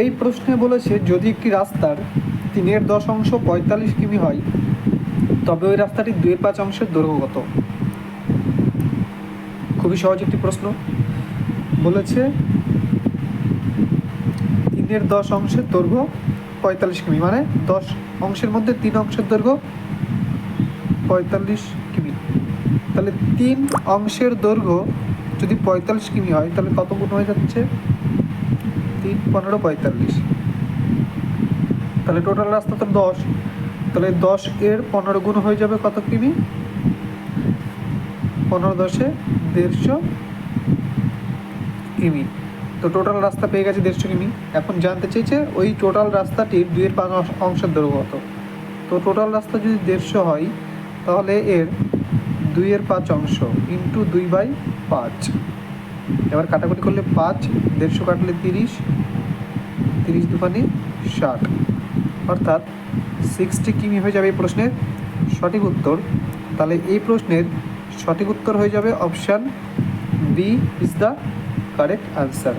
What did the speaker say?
এই প্রশ্নে বলেছে, যদি একটি রাস্তার তিনের দশ অংশ পঁয়তাল্লিশ কিমি হয়, তবে ওই রাস্তাটির দুই পাঁচ অংশের দৈর্ঘ্য কত খুবই সহজ একটি প্রশ্ন। বলেছে, তিনের দশ অংশের দৈর্ঘ্য পঁয়তাল্লিশ কিমি মানে দশ অংশের মধ্যে তিন অংশের দৈর্ঘ্য পঁয়তাল্লিশ কিমি। তাহলে তিন অংশের দৈর্ঘ্য যদি পঁয়তাল্লিশ কিমি হয়, তাহলে কত গুণ হয়ে যাচ্ছে? তিন, পনেরো, পঁয়তাল্লিশ। তাহলে টোটাল রাস্তা তো দশ। তাহলে দশ এর পনেরো গুণ হয়ে যাবে কত কিমি? পনেরো দশে দেড়শো কিমি। তো টোটাল রাস্তা পেয়ে গেছে দেড়শো কিমি। এখন জানতে চেয়েছে ওই টোটাল রাস্তাটির দুইয়ের পাঁচ অংশ- অংশের দৈর্ঘ্য কত। তো টোটাল রাস্তা যদি দেড়শো হয়, তাহলে এর দুইয়ের পাঁচ অংশ ইন্টু দুই বাই পাঁচ। এবার কাটাকুটি করলে পাঁচ, দেড়শো কাটলে তিরিশ তিরিশ দুখানি ষাট। অর্থাৎ সিক্সটি কিমি হয়ে যাবে এই প্রশ্নের সঠিক উত্তর। তাহলে এই প্রশ্নের সঠিক উত্তর হয়ে যাবে option B is the correct answer